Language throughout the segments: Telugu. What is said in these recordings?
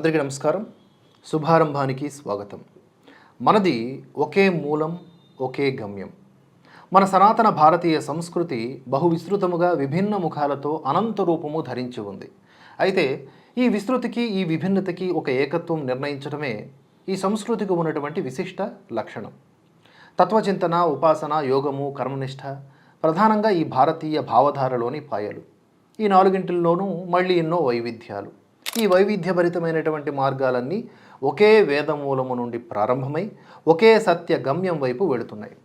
అందరికీ నమస్కారం. శుభారంభానికి స్వాగతం. మనది ఒకే మూలం ఒకే గమ్యం. మన సనాతన భారతీయ సంస్కృతి బహు విస్తృతముగా విభిన్న ముఖాలతో అనంత రూపము ధరించి ఉంది. అయితే ఈ విస్తృతికి ఈ విభిన్నతకి ఒక ఏకత్వం నిర్ణయించడమే ఈ సంస్కృతికి ఉన్నటువంటి విశిష్ట లక్షణం. తత్వచింతన ఉపాసన యోగము కర్మనిష్ట ప్రధానంగా ఈ భారతీయ భావధారలోని పాయలు. ఈ నాలుగింటిల్లోనూ మళ్ళీ ఎన్నో వైవిధ్యాలు. ఈ వైవిధ్యభరితమైనటువంటి మార్గాలన్నీ ఒకే వేదమూలము నుండి ప్రారంభమై ఒకే సత్య గమ్యం వైపు వెళుతున్నాయి.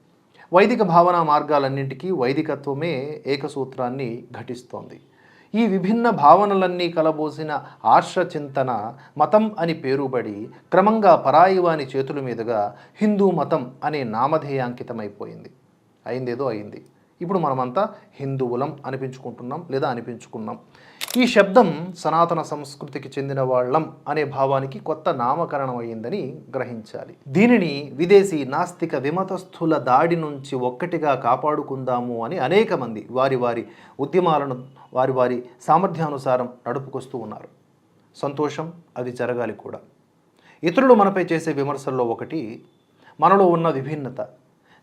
వైదిక భావన మార్గాలన్నింటికీ వైదికత్వమే ఏకసూత్రాన్ని ఘటిస్తోంది. ఈ విభిన్న భావనలన్నీ కలబోసిన ఆశ్రచింతన మతం అని పేరుబడి క్రమంగా పరాయివాని చేతుల మీదుగా హిందూ మతం అనే నామధేయాంకితమైపోయింది. అయిందేదో అయింది. ఇప్పుడు మనమంతా హిందువులం అనిపించుకుంటున్నాం లేదా అనిపించుకున్నాం. ఈ శబ్దం సనాతన సంస్కృతికి చెందిన వాళ్ళం అనే భావానికి కొత్త నామకరణం అయ్యిందని గ్రహించాలి. దీనిని విదేశీ నాస్తిక విమతస్థుల దాడి నుంచి ఒక్కటిగా కాపాడుకుందాము అని అనేక మంది వారి వారి ఉద్యమాలను వారి వారి సామర్థ్యానుసారం నడుపుకొస్తూ ఉన్నారు. సంతోషం అది జరగాలి కూడా. ఇతరులు మనపై చేసే విమర్శల్లో ఒకటి మనలో ఉన్న విభిన్నత.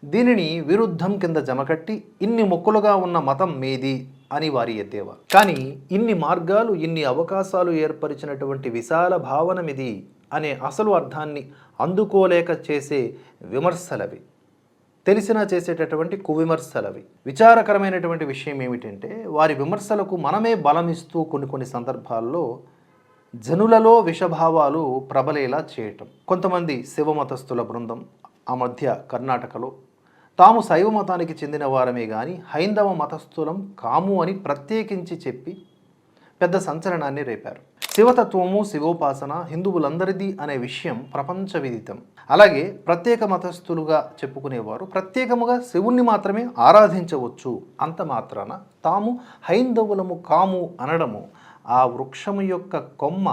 దీనిని విరుద్ధం కింద జమకట్టి ఇన్ని మొక్కులుగా ఉన్న మతం మీది అని వారి ఎద్దేవా. కానీ ఇన్ని మార్గాలు ఇన్ని అవకాశాలు ఏర్పరిచినటువంటి విశాల భావనమిది అనే అసలు అర్థాన్ని అందుకోలేక చేసే విమర్శలవి. తెలిసినా చేసేటటువంటి కువిమర్శలవి. విచారకరమైనటువంటి విషయం ఏమిటంటే వారి విమర్శలకు మనమే బలమిస్తూ కొన్ని కొన్ని సందర్భాల్లో జనులలో విషభావాలు ప్రబలేలా చేయటం. కొంతమంది శివమతస్థుల బృందం ఆ మధ్య కర్ణాటకలో తాము శైవ మతానికి చెందిన వారమే కానీ హైందవ మతస్థులం కాము అని ప్రత్యేకించి చెప్పి పెద్ద సంచలనాన్ని రేపారు. శివతత్వము శివోపాసన హిందువులందరిది అనే విషయం ప్రపంచ విదితం. అలాగే ప్రత్యేక మతస్థులుగా చెప్పుకునేవారు ప్రత్యేకముగా శివుణ్ణి మాత్రమే ఆరాధించవచ్చు. అంత మాత్రాన తాము హైందవులము కాము అనడము ఆ వృక్షము యొక్క కొమ్మ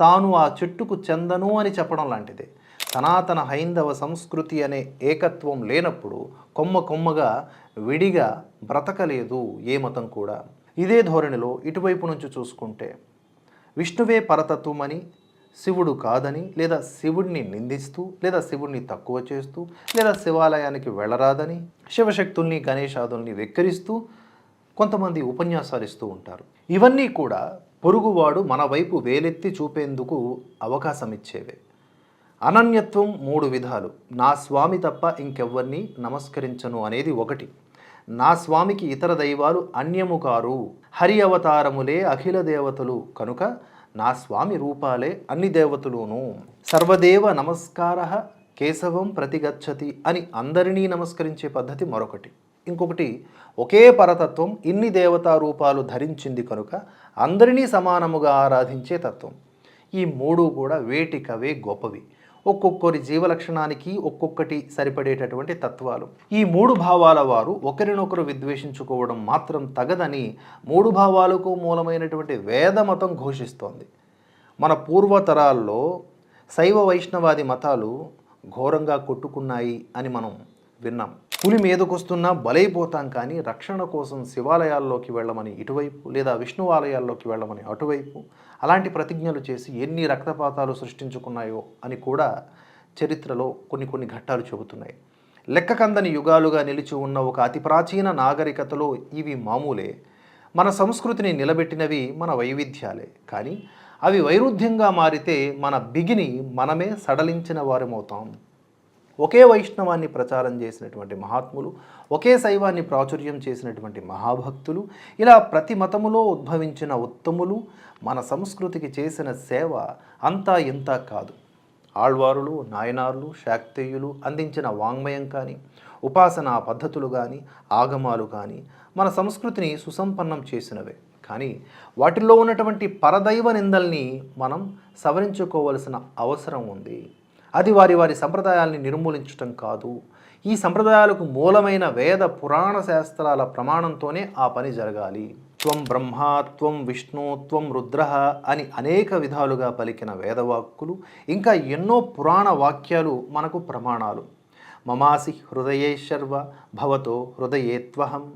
తాను ఆ చెట్టుకు చెందను అని చెప్పడం లాంటిదే. సనాతన హైందవ సంస్కృతి అనే ఏకత్వం లేనప్పుడు కొమ్మ కొమ్మగా విడిగా బ్రతకలేదు ఏ మతం కూడా. ఇదే ధోరణిలో ఇటువైపు నుంచి చూసుకుంటే విష్ణువే పరతత్వమని శివుడు కాదని లేదా శివుడిని నిందిస్తూ లేదా శివుడిని తక్కువ చేస్తూ లేదా శివాలయానికి వెళ్ళరాదని శివశక్తుల్ని గణేశాదుల్ని వెక్కిరిస్తూ కొంతమంది ఉపన్యాసాలు ఇస్తూ ఉంటారు. ఇవన్నీ కూడా పొరుగువాడు మన వైపు వేలెత్తి చూపేందుకు అవకాశం ఇచ్చేవే. అనన్యత్వం మూడు విధాలు. నా స్వామి తప్ప ఇంకెవ్వరిని నమస్కరించను అనేది ఒకటి. నా స్వామికి ఇతర దైవాలు అన్యము కారు. హరి అవతారములే అఖిల దేవతలు కనుక నా స్వామి రూపాలే అన్ని దేవతలును. సర్వదేవ నమస్కార కేశవం ప్రతిగచ్చతి అని అందరినీ నమస్కరించే పద్ధతి మరొకటి. ఇంకొకటి ఒకే పరతత్వం ఇన్ని దేవతా రూపాలు ధరించింది కనుక అందరినీ సమానముగా ఆరాధించే తత్వం. ఈ మూడు కూడా వేటికవే గొప్పవి. ఒక్కొక్కరి జీవలక్షణానికి ఒక్కొక్కటి సరిపడేటటువంటి తత్వాలు. ఈ మూడు భావాల వారు ఒకరినొకరు విద్వేషించుకోవడం మాత్రం తగదని మూడు భావాలకు మూలమైనటువంటి వేదమతం ఘోషిస్తోంది. మన పూర్వతరాల్లో శైవ వైష్ణవాది మతాలు ఘోరంగా కొట్టుకున్నాయి అని మనం విన్నాం. పులి మీదకొస్తున్నా బలైపోతాం కానీ రక్షణ కోసం శివాలయాల్లోకి వెళ్ళమని ఇటువైపు లేదా విష్ణు ఆలయాల్లోకి వెళ్ళమని అటువైపు అలాంటి ప్రతిజ్ఞలు చేసి ఎన్ని రక్తపాతాలు సృష్టించుకున్నాయో అని కూడా చరిత్రలో కొన్ని కొన్ని ఘట్టాలు చెబుతున్నాయి. లెక్కకందని యుగాలుగా నిలిచి ఉన్న ఒక అతి ప్రాచీన నాగరికతలో ఇవి మామూలే. మన సంస్కృతిని నిలబెట్టినవి మన వైవిధ్యాలే. కానీ అవి వైరుధ్యంగా మారితే మన బిగిని మనమే సడలించిన వారమవుతాం. ఒకే వైష్ణవాన్ని ప్రచారం చేసినటువంటి మహాత్ములు ఒకే శైవాన్ని ప్రాచుర్యం చేసినటువంటి మహాభక్తులు ఇలా ప్రతి మతములో ఉద్భవించిన ఉత్తములు మన సంస్కృతికి చేసిన సేవ అంతా ఇంత కాదు. ఆళ్వారులు నాయనార్లు శాక్తేయులు అందించిన వాంగ్మయం కానీ ఉపాసనా పద్ధతులు కానీ ఆగమాలు కానీ మన సంస్కృతిని సుసంపన్నం చేసినవే. కానీ వాటిల్లో ఉన్నటువంటి పరదైవ నిందల్ని మనం సవరించుకోవలసిన అవసరం ఉంది. అది వారి వారి సంప్రదాయాల్ని నిర్మూలించటం కాదు. ఈ సంప్రదాయాలకు మూలమైన వేద పురాణ శాస్త్రాల ప్రమాణంతోనే ఆ పని జరగాలి. త్వం బ్రహ్మ త్వం విష్ణు త్వం రుద్ర అని అనేక విధాలుగా పలికిన వేదవాక్కులు ఇంకా ఎన్నో పురాణ వాక్యాలు మనకు ప్రమాణాలు. మమాసి హృదయేశ్వర్వ భవతో హృదయేత్వహం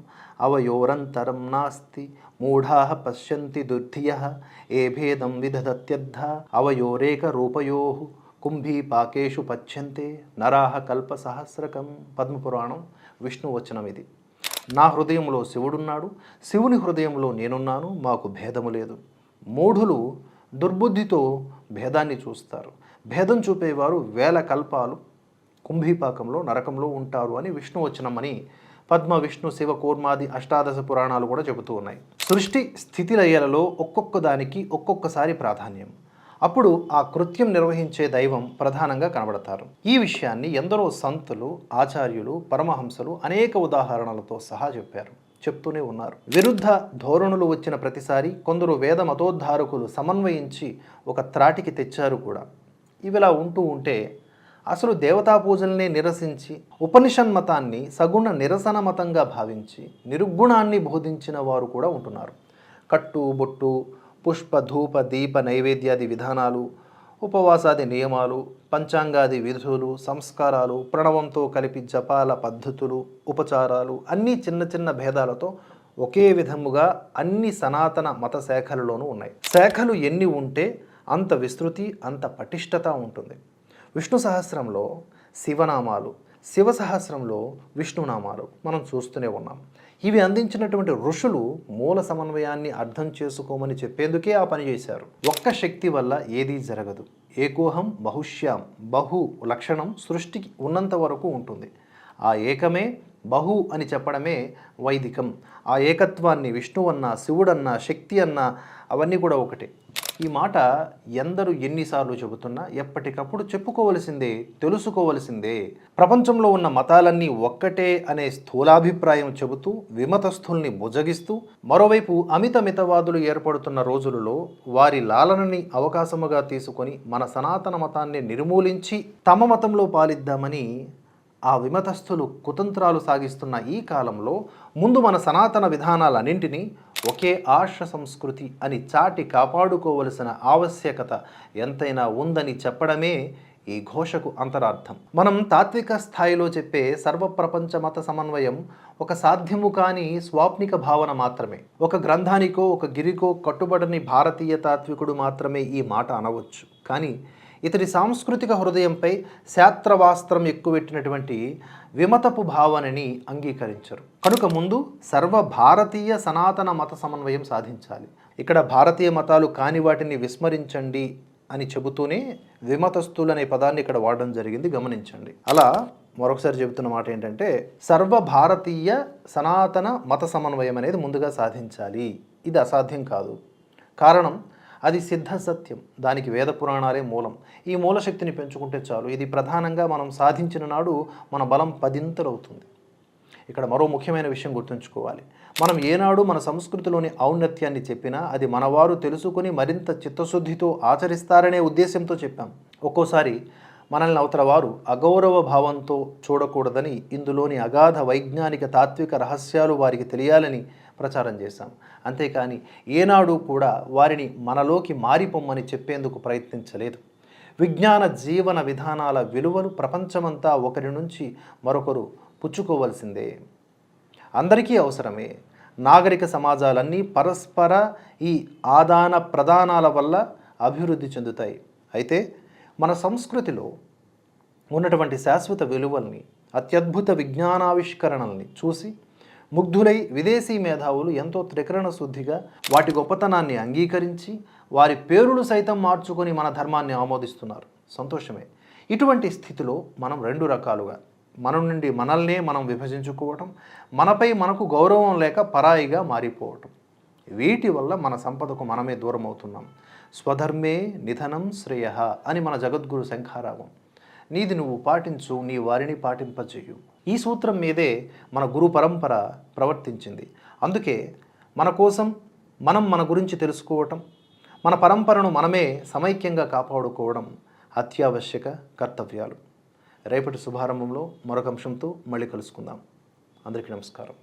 అవయోరంతరం నాస్తి మూఢా పశ్యంతి దుర్ధియ ఏ భేదం విదధత్యర్థ అవయోరేక రూపయో కుంభీపాకేషు పచ్చంతే నరాహ కల్ప సహస్రకం పద్మపురాణం విష్ణువచనం ఇది. నా హృదయంలో శివుడున్నాడు శివుని హృదయంలో నేనున్నాను మాకు భేదము లేదు. మూఢులు దుర్బుద్ధితో భేదాన్ని చూస్తారు. భేదం చూపేవారు వేల కల్పాలు కుంభీపాకంలో నరకంలో ఉంటారు అని విష్ణువచనమని పద్మ విష్ణు శివ కూర్మాది అష్టాదశ పురాణాలు కూడా చెబుతూ ఉన్నాయి. సృష్టి స్థితిలయలలో ఒక్కొక్క దానికి ఒక్కొక్కసారి ప్రాధాన్యం. అప్పుడు ఆ కృత్యం నిర్వహించే దైవం ప్రధానంగా కనబడతారు. ఈ విషయాన్ని ఎందరో సంతులు ఆచార్యులు పరమహంసలు అనేక ఉదాహరణలతో సహా చెప్పారు. చెప్తూనే ఉన్నారు. విరుద్ధ ధోరణులు వచ్చిన ప్రతిసారి కొందరు వేద మతోద్ధారకులు సమన్వయించి ఒక త్రాటికి తెచ్చారు కూడా. ఇవిలా ఉంటూ ఉంటే అసలు దేవతా పూజల్ని నిరసించి ఉపనిషన్మతాన్ని సగుణ నిరసన మతంగా భావించి నిర్గుణాన్ని బోధించిన వారు కూడా ఉంటున్నారు. కట్టు బొట్టు పుష్ప ధూప దీప నైవేద్యాది విధానాలు ఉపవాసాది నియమాలు పంచాంగాది విధులు సంస్కారాలు ప్రణవంతో కలిపి జపాల పద్ధతులు ఉపచారాలు అన్నీ చిన్న చిన్న భేదాలతో ఒకే విధముగా అన్ని సనాతన మత శాఖలలోనూ ఉన్నాయి. శాఖలు ఎన్ని ఉంటే అంత విస్తృతి అంత పటిష్టత ఉంటుంది. విష్ణు సహస్రంలో శివనామాలు శివ సహస్రంలో విష్ణునామాలు మనం చూస్తూనే ఉన్నాం. ఇవి అందించినటువంటి ఋషులు మూల సమన్వయాన్ని అర్థం చేసుకోమని చెప్పేందుకే ఆ పని చేశారు. ఒక్క శక్తి వల్ల ఏదీ జరగదు. ఏకోహం బహుశ్యాం బహు లక్షణం సృష్టికి ఉన్నంత వరకు ఉంటుంది. ఆ ఏకమే బహు అని చెప్పడమే వైదికం. ఆ ఏకత్వాన్ని విష్ణువన్నా శివుడన్న శక్తి అన్న అవన్నీ కూడా ఒకటే. ఈ మాట ఎందరు ఎన్నిసార్లు చెబుతున్నా ఎప్పటికప్పుడు చెప్పుకోవలసిందే తెలుసుకోవలసిందే. ప్రపంచంలో ఉన్న మతాలన్నీ ఒక్కటే అనే స్థూలాభిప్రాయం చెబుతూ విమతస్థుల్ని బుజగిస్తూ మరోవైపు అమిత మితవాదులు ఏర్పడుతున్న రోజులలో వారి లాలనని అవకాశముగా తీసుకొని మన సనాతన మతాన్ని నిర్మూలించి తమ మతంలో పాలిద్దామని ఆ విమతస్థులు కుతంత్రాలు సాగిస్తున్న ఈ కాలంలో ముందు మన సనాతన విధానాలన్నింటినీ ఒకే ఆర్ష సంస్కృతి అని చాటి కాపాడుకోవలసిన ఆవశ్యకత ఎంతైనా ఉందని చెప్పడమే ఈ ఘోషకు అంతరార్థం. మనం తాత్విక స్థాయిలో చెప్పే సర్వప్రపంచ మత సమన్వయం ఒక సాధ్యము కాని స్వాప్నిక భావన మాత్రమే. ఒక గ్రంథానికో ఒక గిరికో కట్టుబడని భారతీయ తాత్వికుడు మాత్రమే ఈ మాట అనవచ్చు. కానీ ఇతడి సాంస్కృతిక హృదయంపై శాస్త్రవాస్త్రం ఎక్కువెట్టినటువంటి విమతపు భావనని అంగీకరించరు. కనుక ముందు సర్వ భారతీయ సనాతన మత సమన్వయం సాధించాలి. ఇక్కడ భారతీయ మతాలు కాని వాటిని విస్మరించండి అని చెబుతూనే విమతస్థులు అనే పదాన్ని ఇక్కడ వాడడం జరిగింది. గమనించండి. అలా మరొకసారి చెబుతున్న మాట ఏంటంటే సర్వ భారతీయ సనాతన మత సమన్వయం అనేది ముందుగా సాధించాలి. ఇది అసాధ్యం కాదు. కారణం అది సిద్ధ సత్యం. దానికి వేద పురాణాలే మూలం. ఈ మూలశక్తిని పెంచుకుంటే చాలు. ఇది ప్రధానంగా మనం సాధించిన నాడు మన బలం పదింతలవుతుంది. ఇక్కడ మరో ముఖ్యమైన విషయం గుర్తుంచుకోవాలి. మనం ఏనాడు మన సంస్కృతిలోని ఔన్నత్యాన్ని చెప్పినా అది మనవారు తెలుసుకుని మరింత చిత్తశుద్ధితో ఆచరిస్తారనే ఉద్దేశంతో చెప్పాం. ఒక్కోసారి మనల్ని అవతల వారు అగౌరవ భావంతో చూడకూడదని ఇందులోని అగాధ వైజ్ఞానిక తాత్విక రహస్యాలు వారికి తెలియాలని ప్రచారం చేశాం. అంతేకాని ఏనాడు కూడా వారిని మనలోకి మారిపోమ్మని చెప్పేందుకు ప్రయత్నించలేదు. విజ్ఞాన జీవన విధానాల విలువలు ప్రపంచమంతా ఒకరి నుంచి మరొకరు పుచ్చుకోవలసిందే. అందరికీ అవసరమే. నాగరిక సమాజాలన్నీ పరస్పర ఈ ఆదాన ప్రదానాల వల్ల అభివృద్ధి చెందుతాయి. అయితే మన సంస్కృతిలో ఉన్నటువంటి శాశ్వత విలువల్ని అత్యద్భుత విజ్ఞానావిష్కరణల్ని చూసి ముగ్ధులై విదేశీ మేధావులు ఎంతో త్రికరణ శుద్ధిగా వాటి గొప్పతనాన్ని అంగీకరించి వారి పేరులు సైతం మార్చుకొని మన ధర్మాన్ని ఆమోదిస్తున్నారు. సంతోషమే. ఇటువంటి స్థితిలో మనం రెండు రకాలుగా మన నుండి మనల్నే మనం విభజించుకోవటం మనపై మనకు గౌరవం లేక పరాయిగా మారిపోవటం. వీటి వల్ల మన సంపదకు మనమే దూరం అవుతున్నాం స్వధర్మే నిధనం శ్రేయ అని మన జగద్గురు శంఖారావం. నీది నువ్వు పాటించు నీ వారిని పాటింపచేయు ఈ సూత్రం మీదే మన గురు పరంపర ప్రవర్తించింది. అందుకే మన కోసం మనం మన గురించి తెలుసుకోవటం మన పరంపరను మనమే సమైక్యంగా కాపాడుకోవడం అత్యావశ్యక కర్తవ్యాలు. రేపటి శుభారంభంలో మరొక అంశంతో మళ్ళీ కలుసుకుందాం. అందరికీ నమస్కారం.